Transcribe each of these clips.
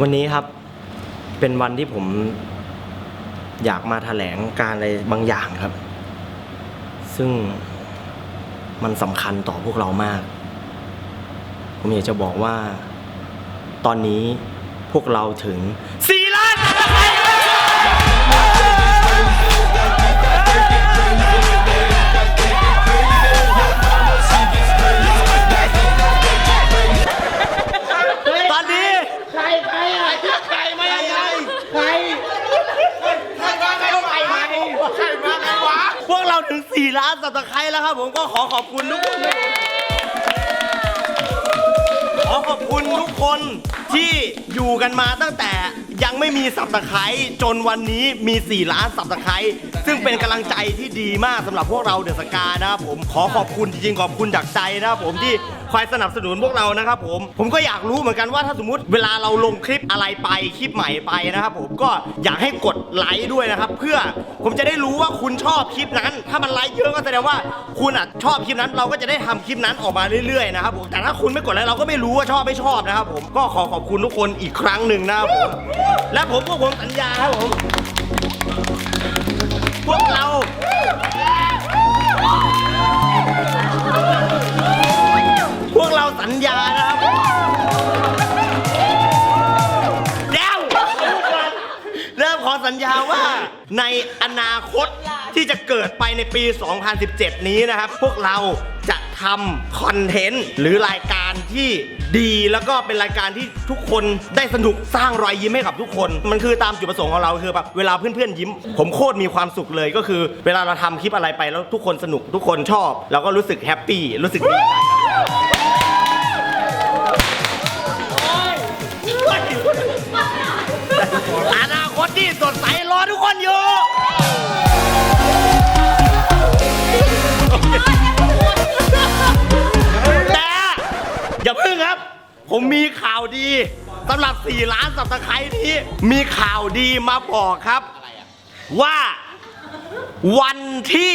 วันนี้ครับเป็นวันที่ผมอยากมาแถลงการอะไรบางอย่างครับ ซึ่งมันสำคัญต่อพวกเรามาก ผมอยากจะบอกว่า ตอนนี้พวกเราถึงสี่ล้าน ถึง 4 ล้านสับตะไคร้แล้วครับผมก็ขอขอบคุณทุกคนขอขอบคุณทุกคนที่อยู่กันมาตั้งแต่ ยังไม่มีสับตะไคร้จนวันนี้มี 4 ล้านสับตะไคร้ซึ่งเป็นกำลังใจที่ดีมากสำหรับพวกเราเดอะสกานะครับผมขอขอบคุณจริงๆขอบคุณจากใจนะครับผมที่คอยสนับสนุนพวกเรานะครับผมผมก็อยากรู้เหมือนกันว่าถ้าสมมติเวลาเราลงคลิปอะไรไปคลิปใหม่ไปนะครับผมก็อยากให้กดไลค์ด้วยนะครับเพื่อผมจะได้รู้ว่าคุณชอบคลิปนั้น ถ้ามันไลค์เยอะก็แสดงว่าคุณอะชอบคลิปนั้นเราก็จะได้ทำคลิปนั้นออกมาเรื่อยๆนะครับผมแต่ถ้าคุณไม่กดไลค์เราก็ไม่รู้ว่าชอบไม่ชอบนะครับผมก็ขอขอบคุณทุกคนอีกครั้งหนึ่งนะครับผมและผมพวกผมสัญญาครับผม พวกเรา พวกเราสัญญานะครับเดี๋ยวเริ่มขอสัญญาว่าในอนาคตที่จะเกิดไปในปี 2017 นี้นะครับ พวกเรา จะทำคอนเทนต์หรือรายการที่ดีแล้วก็เป็นรายการที่ทุกคนได้สนุกสร้างรอยยิ้มให้กับทุกคน มันคือตามจุดประสงค์ของเราคือแบบเวลาเพื่อนๆยิ้ม ผมโคตรมีความสุขเลยก็คือ เวลาเราทำคลิปอะไรไปแล้วทุกคนสนุกทุกคนชอบ เราก็รู้สึกแฮปปี้รู้สึกดีใจ ผมมีข่าวดีสำหรับ 4 ล้านสับตะไคร้นี้ มีข่าวดีมาบอกครับ ว่าวันที่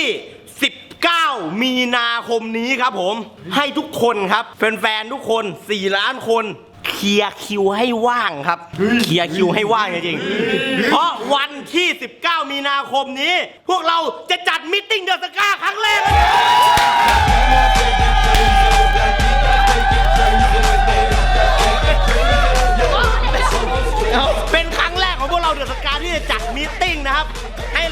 19 มีนาคมนี้ครับผม ให้ทุกคนครับ แฟนๆ ทุกคน 4 ล้านคน เคลียร์คิวให้ว่างครับ เคลียร์คิวให้ว่างจริงๆ เพราะวันที่ 19 มีนาคมนี้ พวกเราจะจัดมิทติ้งเดอะสกาครั้งแรกเลย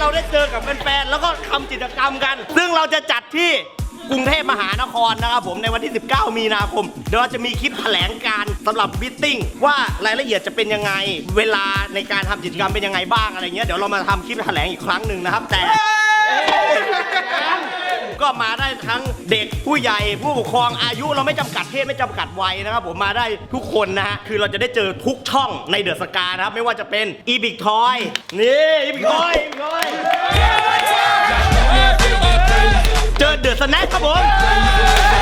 เราได้เจอกับแฟนๆแล้วก็ทำกิจกรรมกัน ซึ่งเราจะจัดที่กรุงเทพมหานครนะครับผมในวันที่ 19 มีนาคม เดี๋ยวเราจะมีคลิปแถลงการสำหรับมิทติ้งว่ารายละเอียดจะเป็นยังไง เวลาในการทำกิจกรรมเป็นยังไงบ้างอะไรเงี้ยเดี๋ยวเรามาทำคลิปแถลงอีกครั้งหนึ่งนะครับ แต่ ก็มาได้ทั้งเด็กผู้ใหญ่ผู้ปกครองอายุเราไม่จำกัดเพศไม่จำกัดวัยนะครับผมมาได้ทุกคนนะฮะคือเราจะได้เจอทุกช่องในเดอะสกานะครับ ไม่ว่าจะเป็นอีบิกทอยนี่อีบิกทอยเจอเดอะสแน็คครับผม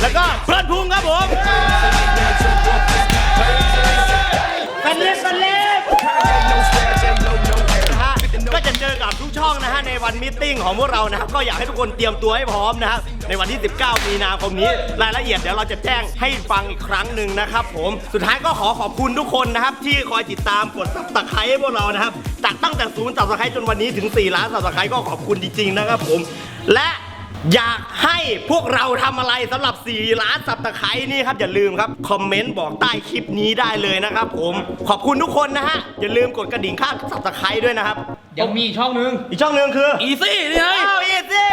แล้วก็เพื่อนภูมิครับผมเป็นเล็บเป็นเล็บนะฮะก็จะเจอกับทุกช่องนะฮะในวันมิทติ้งของพวกเรานะครับก็อยากให้ทุกคนเตรียมตัวให้พร้อมนะครับในวันที่ 19 มีนาคมนี้ รายละเอียดเดี๋ยวเราจะแจ้งให้ฟังอีกครั้งหนึ่งนะครับผมสุดท้ายก็ขอขอบคุณทุกคนนะครับที่คอยติดตามกดซับสไครต์ให้พวกเรานะครับจากตั้งแต่ศูนย์ซับสไครต์จนวันนี้ถึง 4 ล้านซับสไครต์ก็ขอบคุณจริงๆนะครับผมและ อยากให้พวกเราทำอะไรสำหรับ 4 ล้านสับตะไคร้นี่ครับ อย่าลืมครับ คอมเมนต์บอกใต้คลิปนี้ได้เลยนะครับผมขอบคุณทุกคนนะฮะ อย่าลืมกดกระดิ่งข้างสับตะไคร้ด้วยนะครับ ยังมีอีกช่องนึง อีกช่องหนึ่งคืออีซี่นี่ไงอ้าวอีซี่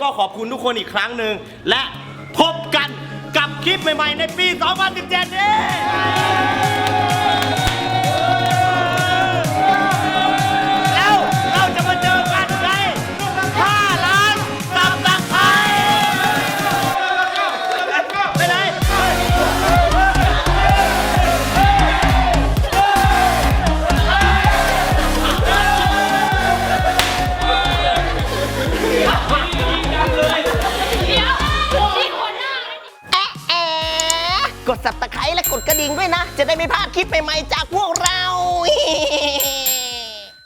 ก็ขอบคุณทุกคนอีกครั้งหนึ่ง และพบกันกับคลิปใหม่ ๆ ในปี 2017 นี้ จะได้ไม่พลาดคลิปใหม่ๆจากพวก